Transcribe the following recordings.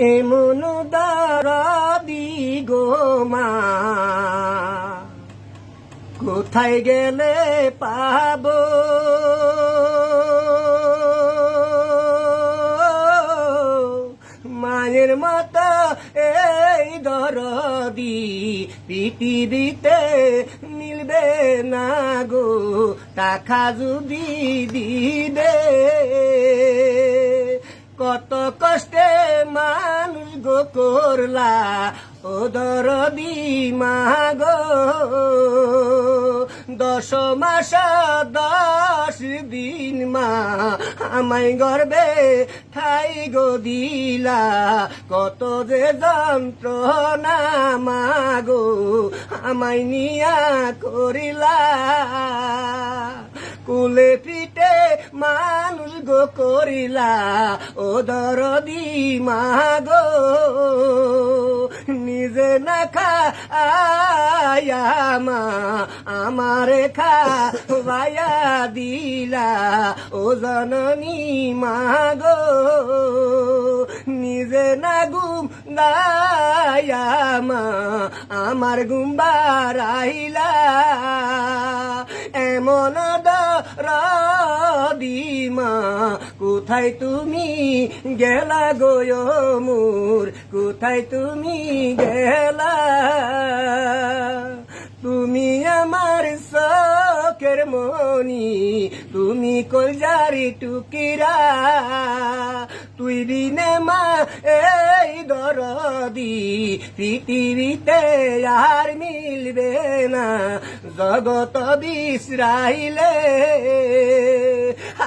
এমন দারাদি গো মা। কোথায় গেলে পাবো? মায়ের মতো এই দরদি পৃথিবীতে মিলবে না গো, টাকা যদি দিবে, কত কষ্টে করলা, ও দরদি মাগো। দশ মাস দশ দিন মা, আমায় গর্বে ঠাই গো দিলা। কত যে যন্ত্রণা মাগো, আমায় নিয়া করিলা। কুলে পিঠে মানুষ গো করিলা, ও দরদি মাগো, নিজে না খা মা আমারে খা ভায়া দিলা, ও জননী মাগো, নিজে না গুম দায়া মা আমার গুম বারাইলা এমন দিমা কোথায় তুমি গেলা গো মোর? কোথায় তুমি গেলা? তুমি আমার শখের মনি তুমি কলজারি টুকিরা। তুই মা এই দরদি পৃথিবীতে আর মিলবে না। জগত বিশ্রাইলে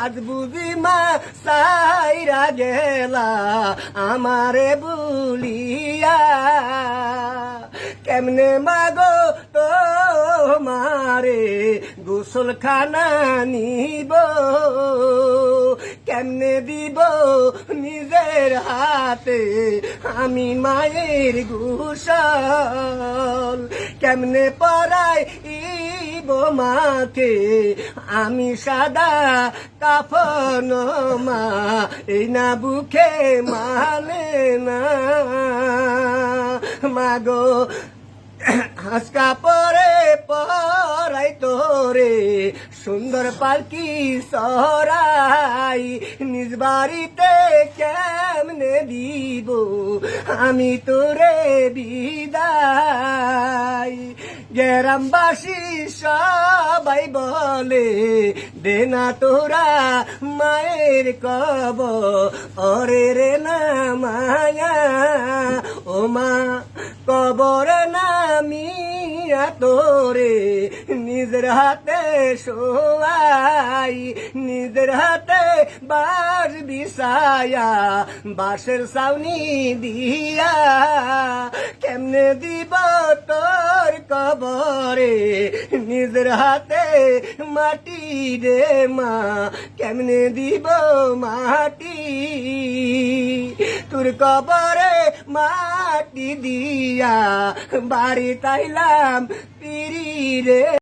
আজ বুঝি মা সাইরা গেলা আমারে বুলিয়া কেমনে মাগো তো মারে গোসল খানা নিব? কেমনে দিব নিজের হাতে? আমি মায়ের গোসল কেমনে ইব মাকে? আমি সাদা কাফন মা এই না বুকে মালে না। মাগো, হাসকা পরে পরাই তোরে। সুন্দর পালকি সরাই নিজ বাড়িতে কেমনে দিব? আমি তোরে বিদায়। গ্রামবাসী সবাই বলে দেনা তোরা মায়ের কব। অরে রে না মায়া, ও মা, কবর নামিয়া তোরে নিজের হাতে শোয়াই, নিজের হাতে বাস বিছায়া বাসের সাউনি দিয়া কেমনে দিব তোর কবরে? নিজের হাতে মাটি রে মা, কেমনে দিব মাটি? তোর কবরে মাটি দিয়া বাড়ি তাইলাম পিড়ি রে